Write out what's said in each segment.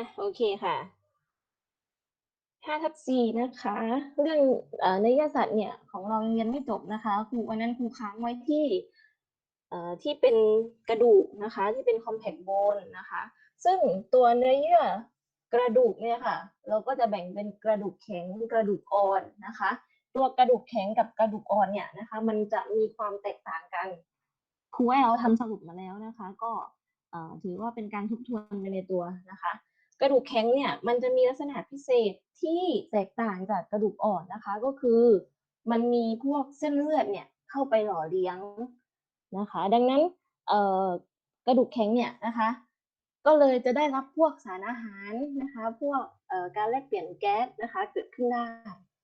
อะโอเคค่ะห้าทับสี่นะคะ เรื่องเอ่อเนื้อสัตว์เนี่ยของเรายังเรียนไม่จบนะคะครูวันนั้นครูค้างไว้ที่เอ่อที่เป็นกระดูกนะคะ ที่เป็น compact bone นะคะ ซึ่งตัวเนื้อเยื่อกระดูกเนี่ยค่ะ เราก็จะแบ่งเป็นกระดูกแข็งกระดูกอ่อนนะคะ ตัวกระดูกแข็งกับกระดูกอ่อนเนี่ยนะคะ มันจะมีความแตกต่างกันครูให้เราทำสรุปมาแล้วนะคะ ก็ถือว่าเป็นการทบทวนไปในตัวนะคะ กระดูกแข็งเนี่ยมันจะมีลักษณะพิเศษที่แตกต่างจากกระดูกอ่อนนะคะ ก็คือ มันมีพวกเส้นเลือดเนี่ยเข้าไปหล่อเลี้ยงนะคะ ดังนั้นเกระดูกแข็งเนี่ยนะคะ ก็เลยจะได้รับพวกสารอาหารนะคะ พวกการแลกเปลี่ยนแก๊สนะคะเกิดขึ้นได้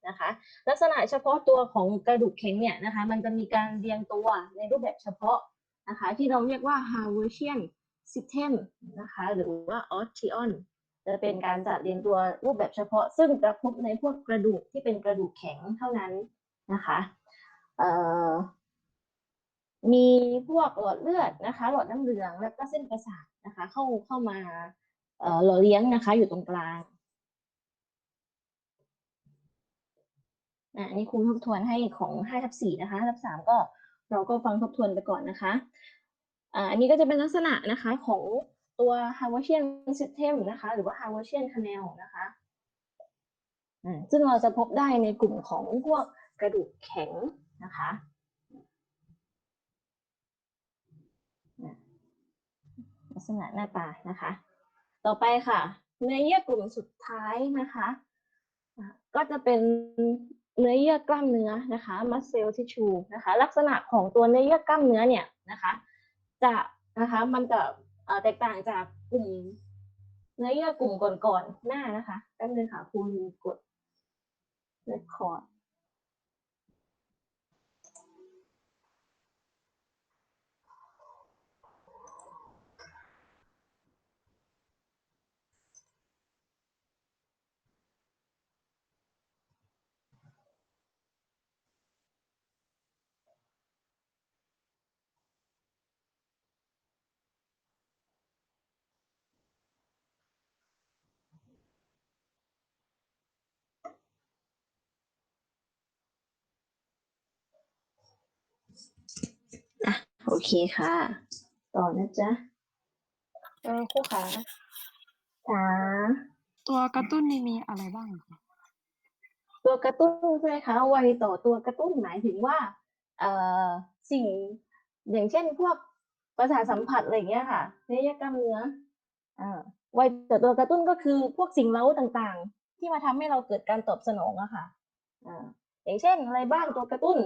นะคะ ลักษณะเฉพาะตัวของกระดูกแข็งเนี่ยนะคะ มันจะมีการเรียงตัวในรูปแบบเฉพาะนะคะ ที่เราเรียกว่า Haversian System นะคะ หรือว่า Osteon จะเป็นการจัดเรียงตัวรูปแบบเฉพาะ ซึ่งจะพบในพวกกระดูกที่เป็นกระดูกแข็งเท่านั้นนะคะมีพวกหลอดเลือดนะคะ หลอดน้ำเหลืองแล้วก็เส้นประสาทนะคะ เข้าเข้ามาหล่อเลี้ยงนะคะ อยู่ตรงกลางอันนี้ครูทบทวนให้ของ5ทับ4นะคะทับ3ก็เราก็ฟังทบทวนไปก่อนนะคะอันนี้ก็จะเป็นลักษณะนะคะของ ตัว Haversian System นะคะ หรือว่า Haversian Canal นะคะอ่าซึ่งเราจะพบได้ในกลุ่มของพวกกระดูกแข็งนะคะลักษณะหน้าตานะคะ ต่อไปค่ะ เนื้อเยื่อกลุ่มสุดท้ายนะคะ ก็จะเป็นเนื้อเยื่อกล้ามเนื้อนะคะ muscle tissue นะคะ ลักษณะของตัวเนื้อเยื่อกล้ามเนื้อเนี่ยนะคะ จะนะคะมันจะ แตกต่างจากกลุ่มเนื้อเยื่อกลุ่มก่อนๆหน้านะคะแป๊บนึงค่ะคุณกด record อะโอเคค่ะ ต่อนะจ๊ะเออครูขาจ๋าตัวกระตุ้นนี่มีอะไรบ้างคะตัวกระตุ้นใช่ไหมคะไวต่อตัวกระตุ้นหมายถึงว่าเอ่อสิ่งอย่างเช่นพวกประสาทสัมผัสอะไรอย่างเงี้ยค่ะเนื้อกล้ามเนื้ออ่าไวต่อตัวกระตุ้นก็คือพวกสิ่งเร้าต่างๆ ที่มาทำให้เราเกิดการตอบสนองอะค่ะอ่าอย่างเช่นอะไรบ้างตัวกระตุ้น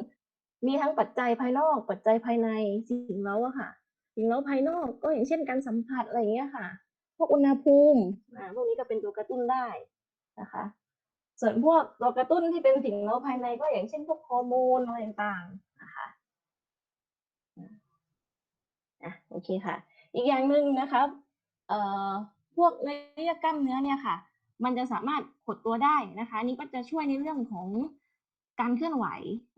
มีทั้งปัจจัยภายนอก ปัจจัยภายในสิ่งเร้าอะค่ะ สิ่งเร้าภายนอกก็อย่างเช่นการสัมผัสอะไรอย่างเงี้ยค่ะ พวกอุณหภูมิอ่าพวกนี้ก็เป็นตัวกระตุ้นได้นะคะ ส่วนพวกตัวกระตุ้นที่เป็นสิ่งเร้าภายในก็อย่างเช่น พวกฮอร์โมนอะไรต่างๆนะคะอะโอเคค่ะ อีกอย่างหนึ่งนะครับเอ่อพวกเนื้อกล้ามเนื้อเนี่ยค่ะ มันจะสามารถหดตัวได้นะคะนี่ก็จะช่วยในเรื่องของ การเคลื่อนไหว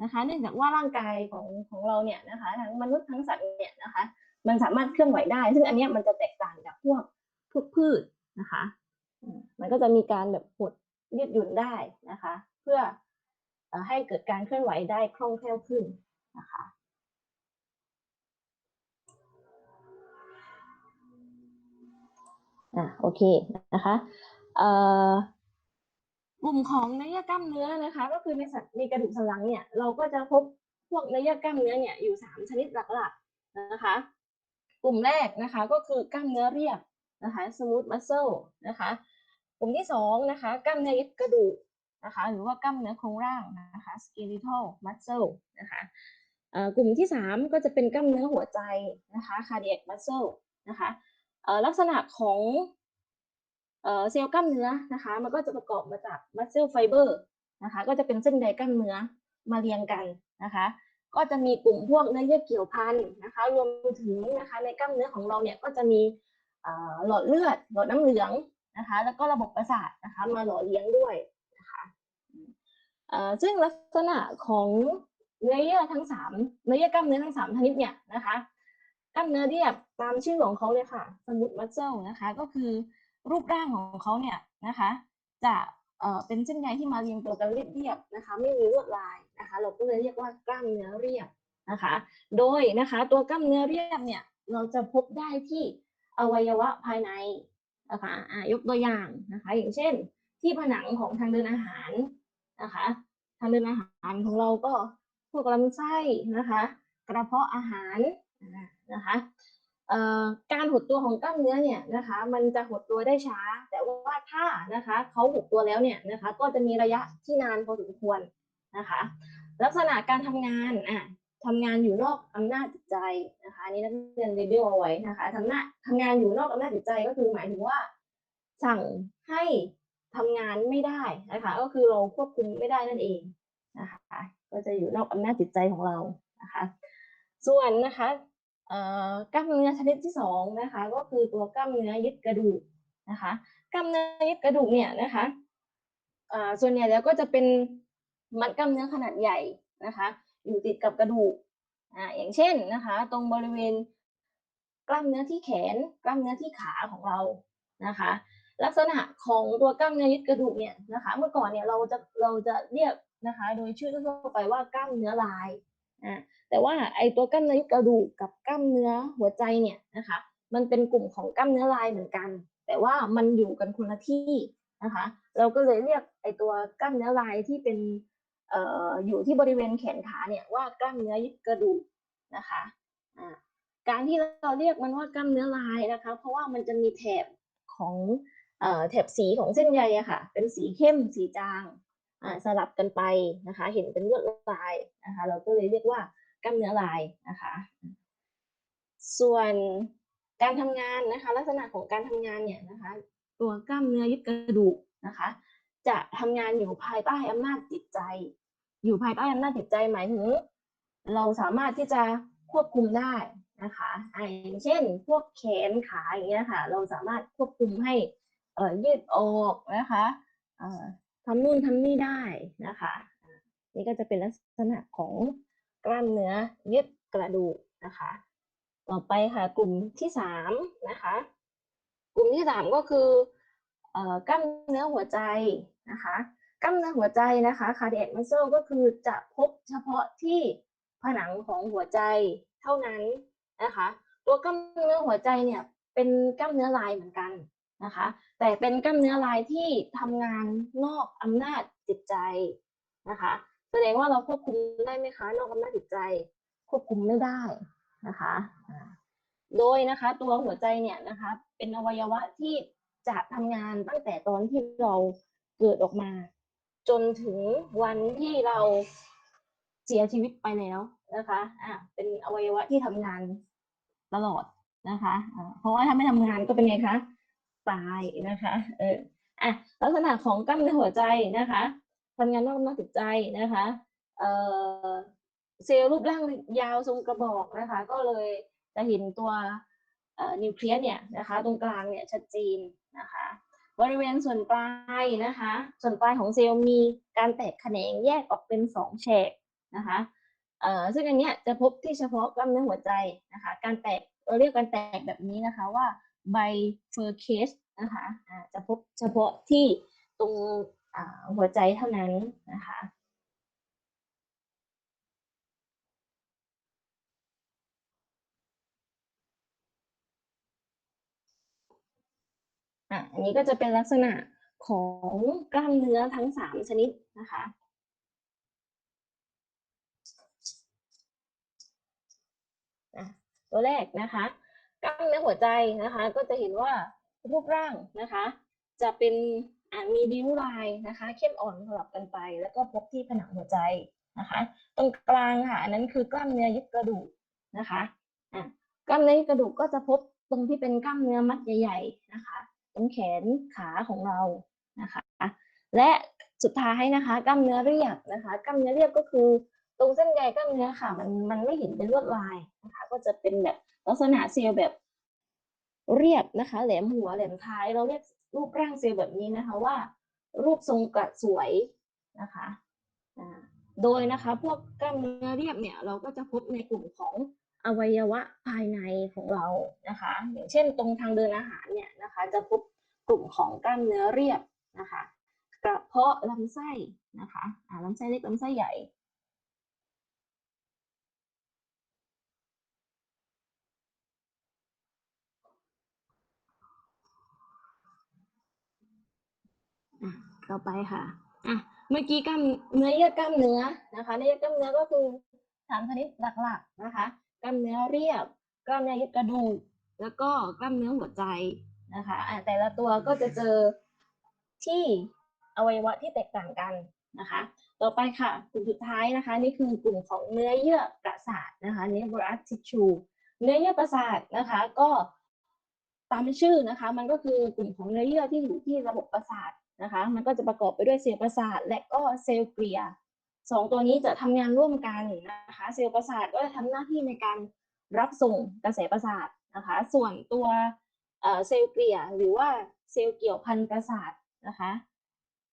นะคะ เนื่องจากว่าร่างกายของของเราเนี่ยนะคะทั้งมนุษย์ทั้งสัตว์เนี่ยนะคะ มันสามารถเคลื่อนไหวได้ ซึ่งอันนี้มันจะแตกต่างจากพวกพวกพืชนะคะ มันก็จะมีการแบบหดยืดหยุ่นได้นะคะ เพื่อเอ่อให้เกิดการเคลื่อนไหวได้คล่องแคล่วขึ้นนะคะอะโอเคนะคะเอ่อ กลุ่มของเนื้อกล้ามเนื้อนะคะ ก็คือในสัตว์ในกระดูกสันหลังเนี่ยเราก็จะพบพวกเนื้อกล้ามเนื้อเนี่ยอยู่สามชนิดหลักๆนะคะ กลุ่มแรกนะคะก็คือกล้ามเนื้อเรียบนะคะ smooth muscle นะคะ กลุ่มที่สองนะคะกล้ามเนื้อยึดกระดูกนะคะหรือว่ากล้ามเนื้อโครงร่างนะคะ skeletal muscle นะคะกลุ่มที่สามก็จะเป็นกล้ามเนื้อหัวใจนะคะ cardiac muscle นะคะลักษณะของ เซลล์กล้ามเนื้อนะคะ มันก็จะประกอบมาจาก muscle fiber นะคะ ก็จะเป็นเส้นใยกล้ามเนื้อมาเรียงกันนะคะ ก็จะมีกลุ่มพวกเนื้อเยื่อเกี่ยวพันนะคะ รวมถึงนะคะในกล้ามเนื้อของเราเนี่ยก็จะมีหลอดเลือด หลอดน้ำเหลืองนะคะ แล้วก็ระบบประสาทนะคะมาหล่อเลี้ยงด้วยนะคะซึ่งลักษณะของเนื้อเยื่อทั้งสามเนื้อเยื่อกล้ามเนื้อทั้งสามชนิดเนี่ยนะคะ กล้ามเนื้อเรียบตามชื่อของเขาเลยค่ะ สมุดมัสเซลนะคะ ก็คือ รูปร่างของเขาเนี่ยนะคะ จะเป็นเส้นใยที่มาเรียงตัวกันเรียบๆนะคะ ไม่มีลวดลายนะคะ เราก็เลยเรียกว่ากล้ามเนื้อเรียบนะคะ โดยนะคะ ตัวกล้ามเนื้อเรียบเนี่ยเราจะพบได้ที่อวัยวะภายในนะคะยกตัวอย่างนะคะ อย่างเช่น ที่ผนังของทางเดินอาหารนะคะ ทางเดินอาหารของเราก็พวกลำไส้นะคะ กระเพาะอาหารนะคะ การหดตัวของกล้ามเนื้อเนี่ยนะคะ มันจะหดตัวได้ช้า แต่ว่าถ้านะคะเขาหดตัวแล้วเนี่ยนะคะ ก็จะมีระยะที่นานพอสมควรนะคะ ลักษณะการทำงานอะทำงานอยู่นอกอำนาจจิตใจนะคะนี่นักเรียนรีวิวเอาไว้นะคะทำหน้าทำงานอยู่นอกอำนาจจิตใจก็คือหมายถึงว่า สั่งให้ทำงานไม่ได้นะคะ ก็คือเราควบคุมไม่ได้นั่นเองนะคะ ก็จะอยู่นอกอำนาจจิตใจของเรานะคะ ส่วนนะคะ กล้ามเนื้อชนิดที่สองนะคะ ก็คือตัวกล้ามเนื้อยึดกระดูกนะคะ กล้ามเนื้อยึดกระดูกเนี่ยนะคะส่วนใหญ่แล้วก็จะเป็นมัดกล้ามเนื้อขนาดใหญ่นะคะ อยู่ติดกับกระดูกอ่าอย่างเช่นนะคะ ตรงบริเวณกล้ามเนื้อที่แขน กล้ามเนื้อที่ขาของเรานะคะ ลักษณะของตัวกล้ามเนื้อยึดกระดูกเนี่ยนะคะ เมื่อก่อนเนี่ยเราจะเราจะเรียกนะคะ โดยชื่อทั่วไปว่ากล้ามเนื้อลาย อ่าแต่ว่าไอตัวกล้ามเนื้อกระดูกกับกล้ามเนื้อหัวใจเนี่ยนะคะ มันเป็นกลุ่มของกล้ามเนื้อลายเหมือนกัน แต่ว่ามันอยู่กันคนละที่นะคะ เราก็เลยเรียกไอตัวกล้ามเนื้อลายที่เป็นเอ่ออยู่ที่บริเวณแขนขาเนี่ยว่ากล้ามเนื้อยึดกระดูกนะคะอ่าการที่เราเรียกมันว่ากล้ามเนื้อลายนะคะ เพราะว่ามันจะมีแถบของอแถบสีของเส้นใยอะค่ะ เป็นสีเข้มสีจาง สลับกันไปนะคะ เห็นเป็นลวดลายนะคะ เราก็เลยเรียกว่ากล้ามเนื้อลายนะคะ ส่วนการทำงานนะคะ ลักษณะของการทำงานเนี่ยนะคะ ตัวกล้ามเนื้อยึดกระดูกนะคะ จะทำงานอยู่ภายใต้อำนาจจิตใจ อยู่ภายใต้อำนาจจิตใจหมายถึงเราสามารถที่จะควบคุมได้นะคะอ่าอย่างเช่น พวกแขนขาอย่างเงี้ยค่ะ เราสามารถควบคุมให้เอ่อยืดออกนะคะเอ่อ ทำนู่นทำนี่ได้นะคะ นี่ก็จะเป็นลักษณะของกล้ามเนื้อยึดกระดูกนะคะ ต่อไปค่ะกลุ่มที่สามนะคะ กลุ่มที่สามก็คือเอ่อกล้ามเนื้อหัวใจนะคะกล้ามเนื้อหัวใจนะคะ cardiac muscle ก็คือจะพบเฉพาะที่ผนังของหัวใจเท่านั้นนะคะ ตัวกล้ามเนื้อหัวใจเนี่ยเป็นกล้ามเนื้อลายเหมือนกัน นะคะ แต่เป็นกล้ามเนื้อลายที่ทำงานนอกอำนาจจิตใจนะคะ แสดงว่าเราควบคุมได้ไหมคะนอกอำนาจจิตใจ ควบคุมไม่ได้นะคะโดยนะคะ ตัวหัวใจเนี่ยนะคะ เป็นอวัยวะที่จะทำงานตั้งแต่ตอนที่เราเกิดออกมา จนถึงวันที่เราเสียชีวิตไปแล้วนะคะอ่าเป็นอวัยวะที่ทำงานตลอดนะคะ เพราะว่าถ้าไม่ทำงานก็เป็นไงคะ ตายนะคะเอออะลักษณะของกล้ามเนื้อหัวใจนะคะทำงานนอกอำนาจจิตใจนะคะเอ่อเซลล์รูปร่างยาวทรงกระบอกนะคะ ก็เลยจะเห็นตัวเอ่อนิวเคลียสเนี่ยนะคะตรงกลางเนี่ยชัดเจนนะคะบริเวณส่วนปลายนะคะ ส่วนปลายของเซลล์มีการแตกแขนงแยกออกเป็นสองแฉกนะคะเอ่อซึ่งอันเนี้ยจะพบที่เฉพาะกล้ามเนื้อหัวใจนะคะ การแตกเราเรียกการแตกแบบนี้นะคะว่า bifurcate นะคะจะพบเฉพาะที่ตรงหัวใจเท่านั้นนะคะอะอันนี้ก็จะเป็นลักษณะของกล้ามเนื้อทั้งสามชนิดนะคะอะตัวแรกนะคะ กล้ามเนื้อหัวใจนะคะ ก็จะเห็นว่า รูปร่างนะคะ จะเป็นมีริ้วลายนะคะ เข้มอ่อนสลับกันไป แล้วก็พบที่ผนังหัวใจนะคะ ตรงกลางค่ะอันนั้นคือกล้ามเนื้อยึดกระดูกนะคะอะกล้ามเนื้อยึดกระดูกก็จะพบตรงที่เป็นกล้ามเนื้อมัดใหญ่ๆนะคะตรงแขนขาของเรานะคะ และสุดท้ายนะคะกล้ามเนื้อเรียบนะคะกล้ามเนื้อเรียบก็คือ ตรงเส้นใยกล้ามเนื้อค่ะมันมันไม่เห็นเป็นลวดลายนะคะ ก็จะเป็นแบบลักษณะเซลล์แบบ เรียบนะคะ แหลมหัวแหลมท้าย เราเรียกรูปร่างเซลล์แบบนี้นะคะว่า รูปทรงกระสวยนะคะโดยนะคะพวกกล้ามเนื้อเรียบเนี่ยเราก็จะพบในกลุ่มของอวัยวะภายในของเรานะคะ อย่างเช่นตรงทางเดินอาหารเนี่ยนะคะ จะพบกลุ่มของกล้ามเนื้อเรียบนะคะ กระเพาะลำไส้นะคะลำไส้เล็กลำไส้ใหญ่ ต่อไปค่ะอะเมื่อกี้กล้ามเนื้อเยื่อกล้ามเนื้อนะคะเนื้อเยื่อกล้ามเนื้อก็คือสามชนิดหลักๆนะคะ กล้ามเนื้อเรียบ กล้ามเนื้อยึดกระดูกแล้วก็กล้ามเนื้อหัวใจนะคะอะแต่ละตัวก็จะเจอที่อวัยวะที่แตกต่างกันนะคะ ต่อไปค่ะกลุ่มสุดท้ายนะคะ นี่คือกลุ่มของเนื้อเยื่อประสาทนะคะ nervous tissue เนื้อเยื่อประสาทนะคะก็ตามชื่อนะคะ มันก็คือกลุ่มของเนื้อเยื่อที่อยู่ที่ระบบประสาท นะคะ มันก็จะประกอบไปด้วยเซลล์ประสาท และก็เซลล์เกลียสองตัวนี้จะทำงานร่วมกันนะคะ เซลล์ประสาทก็จะทำหน้าที่ในการรับส่งกระแสประสาทนะคะ ส่วนตัวเซลล์เกลียหรือว่าเซลล์เกี่ยวพันประสาทนะคะ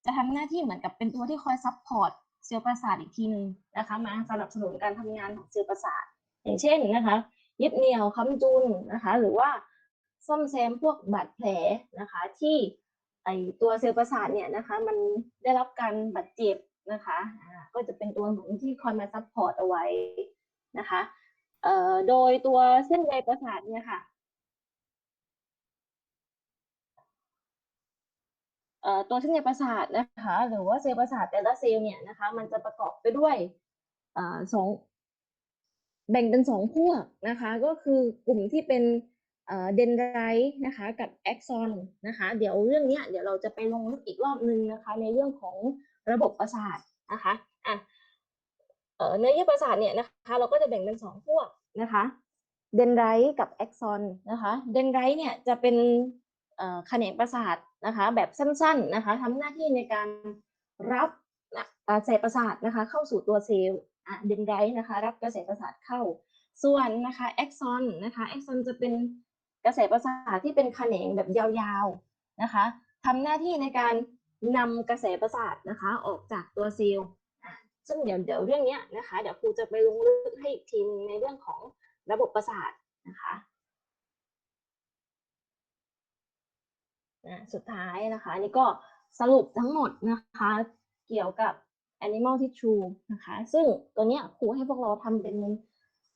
จะทำหน้าที่เหมือนกับเป็นตัวที่คอยซัพพอร์ตเซลล์ประสาทอีกทีหนึ่งนะคะ มาสนับสนุนการทำงานของเซลล์ประสาท อย่างเช่นนะคะยึดเหนี่ยวค้ำจุนนะคะ หรือว่าซ่อมแซมพวกบาดแผลนะคะที่ ไอตัวเซลล์ประสาทเนี่ยนะคะ มันได้รับการบาดเจ็บนะคะก็จะเป็นตัวหนุนที่คอยมาซัพพอร์ตเอาไว้นะคะเอ่อโดยตัวเส้นใยประสาทเนี่ยค่ะเอ่อตัวเส้นใยประสาทนะคะ หรือว่าเซลล์ประสาทแต่ละเซลล์เนี่ยนะคะ มันจะประกอบไปด้วยเอ่อสองแบ่งเป็นสองพวกนะคะ ก็คือกลุ่มที่เป็น เดนไรต์นะคะกับแอ็กซอนนะคะ เดี๋ยวเรื่องนี้เดี๋ยวเราจะไปลงลึกอีกรอบนึงนะคะ ในเรื่องของระบบประสาทนะคะอะเนื้อเยื่อประสาทเนี่ยนะคะ เราก็จะแบ่งเป็นสองพวกนะคะเดนไรต์กับแอ็กซอนนะคะเดนไรต์เนี่ยจะเป็นแขนงประสาทนะคะ แบบสั้นๆนะคะทำหน้าที่ในการรับกระแสประสาทนะคะ เข้าสู่ตัวเซลล์เดนไรต์นะคะ รับกระแสประสาทเข้าส่วนนะคะแอ็กซอนนะคะแอ็กซอนจะเป็น กระแสประสาทที่เป็นแขนงแบบยาวๆนะคะทำหน้าที่ในการนำกระแสประสาทนะคะ ออกจากตัวเซลล์ซึ่งเดี๋ยวเดี๋ยวเรื่องเนี้ยนะคะ เดี๋ยวครูจะไปลงลึกให้อีกทีในเรื่องของระบบประสาทนะคะอะสุดท้ายนะคะอันนี่ก็สรุปทั้งหมดนะคะ เกี่ยวกับ animal tissue นะคะ ซึ่งตัวเนี้ยครูให้พวกเราทำเป็น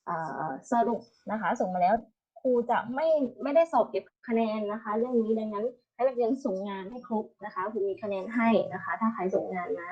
อ่อสรุปนะคะ ส่งมาแล้ว ครูจะไม่ไม่ได้สอบเก็บคะแนนนะคะ เรื่องนี้ดังนั้นให้นักเรียนส่งงานให้ครบนะคะครูมีคะแนนให้นะคะ ถ้าใครส่งงานมา